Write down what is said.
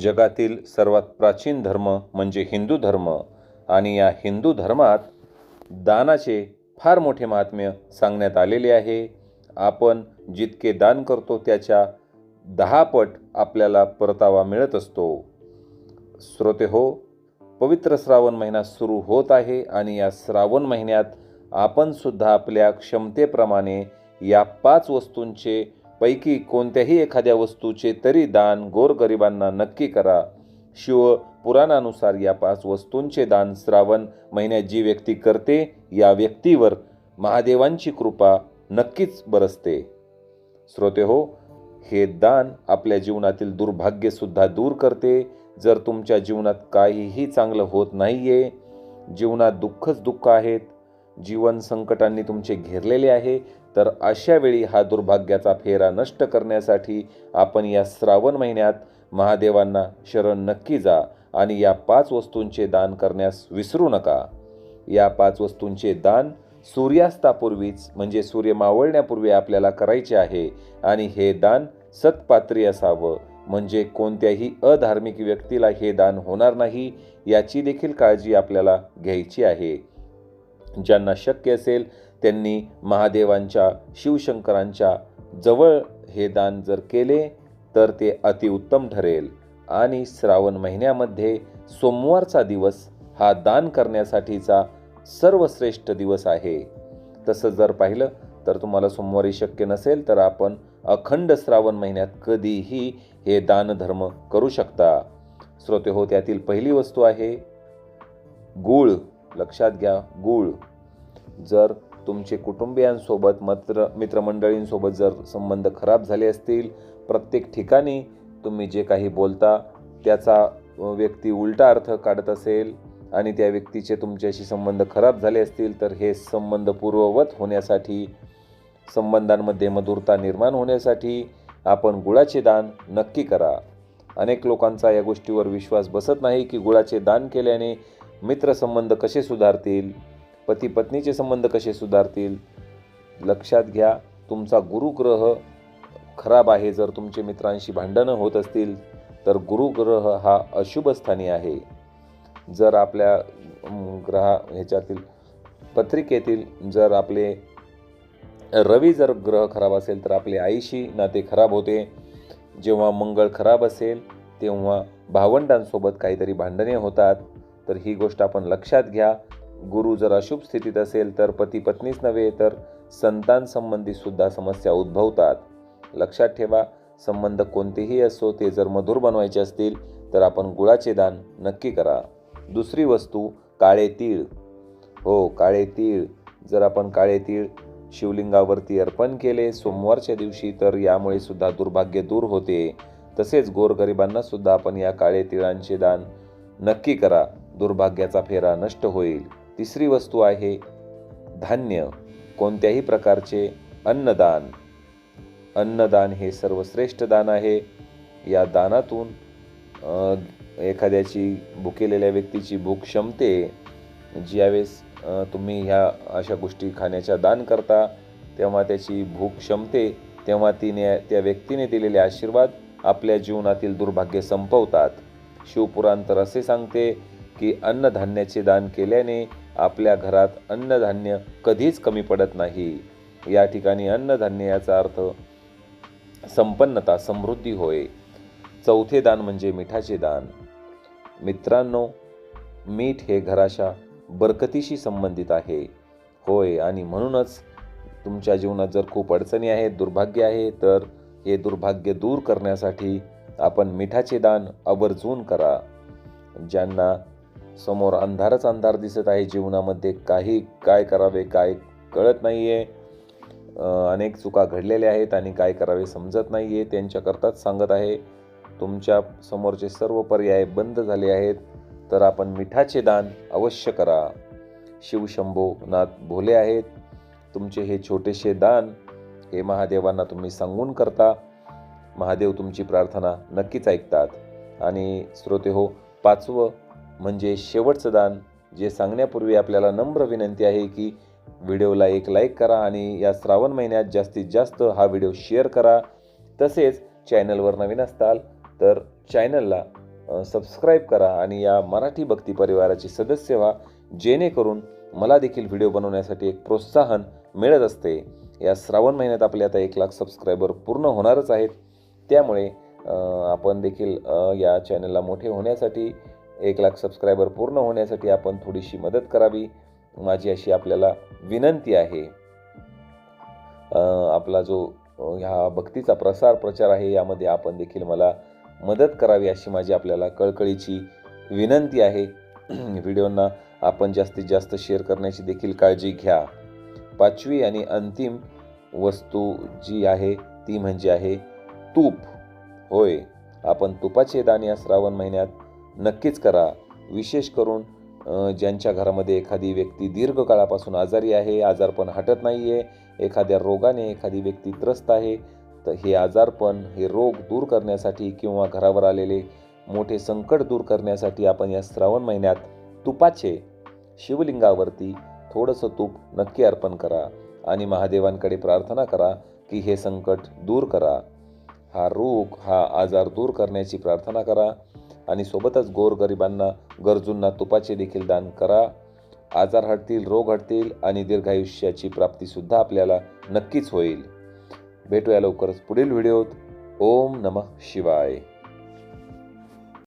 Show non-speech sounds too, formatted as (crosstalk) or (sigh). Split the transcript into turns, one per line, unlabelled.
जगातील सर्वात प्राचीन धर्म म्हणजे हिंदू धर्म आणि या हिंदू धर्मात दानाचे फार मोठे महात्म्य सांगण्यात आलेले आहे. आपण जितके दान करतो त्याच्या दहा पट आपल्याला परतावा मिळत असतो. श्रोते हो पवित्र श्रावण महिना सुरू होत आहे आणि या श्रावण महिन्यात आपण सुद्धा आपल्या क्षमतेप्रमाणे या पाच वस्तूंचे पैकी कोणत्याही एखाद्या वस्तूचे तरी दान गोरगरिबांना नक्की करा. शिव पुराणानुसार या पाच वस्तूंचे दान श्रावण महिन्यात जी व्यक्ती करते या व्यक्तीवर महादेवांची कृपा नक्कीच बरसते. श्रोते हो हे दान आपल्या जीवनातील दुर्भाग्यसुद्धा दूर करते. जर तुमच्या जीवनात काहीही चांगलं होत नाही आहे जीवनात दुःखच दुःख आहेत जीवन संकटांनी तुमचे घेरलेले आहे तर अशा वेळी हा दुर्भाग्याचा फेरा नष्ट करण्यासाठी आपण या श्रावण महिन्यात महादेवांना शरण नक्की जा आणि या पाच वस्तूंचे दान करण्यास विसरू नका. या पाच वस्तूंचे दान सूर्यास्तापूर्वीच म्हणजे सूर्य मावळण्यापूर्वी आपल्याला करायचे आहे आणि हे दान सत्पात्री असावं. म्हणजे कोणत्याही अधार्मिक व्यक्तीला हे दान होणार नाही याची देखील काळजी आपल्याला घ्यायची आहे. ज्यांना शक्य असेल त्यांनी महादेवांच्या शिवशंकरांच्या जवळ हे दान जर केले तर ते अतिउत्तम ठरेल. आणि श्रावण महिन्यामध्ये सोमवारचा दिवस हा दान करण्यासाठीचा सर्वश्रेष्ठ दिवस आहे. तसं जर पाहिलं तर तुम्हाला सोमवारी शक्य नसेल तर आपण अखंड श्रावण महिन्यात कधीही हे दानधर्म करू शकता. श्रोते हो त्यातील पहिली वस्तू आहे गूळ. लक्षात घ्या गूळ. जर तुमचे कुटुंबियांसोबत मित्र मित्रमंडळींसोबत जर संबंध खराब झाले असतील प्रत्येक ठिकाणी तुम्ही जे काही बोलता त्याचा व्यक्ती उलटा अर्थ काढत असेल आणि त्या व्यक्तीचे तुमच्याशी संबंध खराब झाले असतील तर हे संबंध पूर्ववत होण्यासाठी संबंधांमध्ये मधुरता निर्माण होण्यासाठी आपण गुळाचे दान नक्की करा. अनेक लोकांचा या गोष्टीवर विश्वास बसत नाही की गुळाचे दान केल्याने मित्रसंबंध कसे सुधारतील? पती पत्नीचे संबंध कसे सुधारतील? लक्षात घ्या तुमचा गुरुग्रह खराब आहे जर तुमचे मित्रांशी भांडणं होत असतील तर गुरुग्रह हा अशुभ स्थानी आहे. जर आपल्या ग्रहा ह्याच्यातील पत्रिकेतील जर आपले रवी जर ग्रह खराब असेल तर आपले आईशी नाते खराब होते. जेव्हा मंगळ खराब असेल तेव्हा भावंडांसोबत काहीतरी भांडणे होतात. तर ही गोष्ट आपण लक्षात घ्या. गुरु जर अशुभ स्थितीत असेल तर पती पत्नीच नव्हे तर संतान संबंधी सुद्धा समस्या उद्भवतात. लक्षात ठेवा संबंध कोणतेही असो ते जर मधुर बनवायचे असतील तर आपण गुळाचे दान नक्की करा. दुसरी वस्तू काळे तीळ. हो काळे तीळ. जर आपण काळे तीळ शिवलिंगावरती अर्पण केले सोमवारच्या दिवशी तर यामुळे सुद्धा दुर्भाग्य दूर होते. तसेच गोरगरिबांना सुद्धा आपण या काळे तिळांचे दान नक्की करा. दुर्भाग्याचा फेरा नष्ट होईल. तिसरी वस्तू आहे धान्य कोणत्याही प्रकारचे अन्नदान. अन्नदान हे सर्वश्रेष्ठ दान आहे. या दानातून एखाद्याची भुकेलेल्या व्यक्तीची भूक क्षमते ज्यावेळेस तुम्ही ह्या अशा गोष्टी खाण्याच्या दान करता तेव्हा त्याची भूक क्षमते तेव्हा तिने त्या व्यक्तीने दिलेले आशीर्वाद आपल्या जीवनातील दुर्भाग्य संपवतात. शिवपुराण तर असे सांगते की अन्नधान्याचे दान केल्याने आपल्या घरात अन्नधान्य कधीच कमी पडत नाही. या ठिकाणी अन्नधान्य याचा अर्थ संपन्नता समृद्धी होय. चौथे दान म्हणजे मिठाचे दान. मित्रांनो मीठ हे घराच्या बरकतीशी संबंधित आहे. होय आणि म्हणूनच तुमच्या जीवनात जर खूप अडचणी आहेत दुर्भाग्य आहे तर हे दुर्भाग्य दूर करण्यासाठी आपण मिठाचे दान आवर्जून करा. ज्यांना समोर अंधारच अंधार दिसत आहे. जीवनामध्ये काही काय करावे काय कळत नाही आहे अनेक चुका घडलेल्या आहेत आणि काय करावे समजत नाही आहे त्यांच्याकरताच सांगत आहे. तुमच्या समोरचे सर्व पर्याय बंद झाले आहेत. तर आपण मिठाचे दान अवश्य करा. शिवशंभोनाथ भोले आहेत. तुमचे हे छोटेसे दान हे महादेवांना तुम्ही सांगून करता. महादेव तुमची प्रार्थना नक्कीच ऐकतात. आणि श्रोते हो पाचवं म्हणजे शेवटचं दान जे सांगण्यापूर्वी आपल्याला नम्र विनंती आहे की व्हिडिओला एक लाईक करा आणि या श्रावण महिन्यात जास्तीत जास्त हा व्हिडिओ शेअर करा. तसेच चॅनलवर नवीन असताल तर चॅनलला सबस्क्राईब करा आणि या मराठी भक्ती परिवाराचे सदस्य व्हा जेणेकरून मला देखील व्हिडिओ बनवण्यासाठी एक प्रोत्साहन मिळत असते. या श्रावण महिन्यात आपले आता एक लाख सबस्क्रायबर पूर्ण होणारच आहेत. त्यामुळे आपण देखील या चॅनलला मोठे होण्यासाठी एक लाख सबस्क्रायबर पूर्ण होण्यासाठी आपण थोडीशी मदत करावी. माझी अशी आपल्याला विनंती आहे. आपला जो ह्या भक्तीचा प्रसार प्रचार आहे यामध्ये आपण देखील मला मदत करावी अशी माझी आपल्याला कळकळीची विनंती आहे. (clears throat) व्हिडिओंना आपण जास्तीत जास्त शेअर करण्याची देखील काळजी घ्या. पाचवी आणि अंतिम वस्तू जी आहे ती म्हणजे आहे तूप. होय आपण तुपाचे दाणे या श्रावण महिन्यात नक्कीच करा. विशेष करून ज्यांच्या घरामध्ये एखादी व्यक्ती दीर्घकाळापासून आजारी आहे आजारपण हटत नाही आहे एखाद्या रोगाने एखादी व्यक्ती त्रस्त आहे तर हे आजारपण हे रोग दूर करण्यासाठी किंवा घरावर आलेले मोठे संकट दूर करण्यासाठी आपण या श्रावण महिन्यात तुपाचे शिवलिंगावरती थोडंसं तूप नक्की अर्पण करा आणि महादेवांकडे प्रार्थना करा की हे संकट दूर करा. हा रोग हा आजार दूर करण्याची प्रार्थना करा. आणि सोबतच गोरगरिबांना गरजूंना तुपाचे देखील दान करा. आजार हटतील रोग हटतील आणि दीर्घायुष्याची प्राप्तीसुद्धा आपल्याला नक्कीच होईल. भेटूया लवकरच पुढील व्हिडिओत. ओम नमः शिवाय.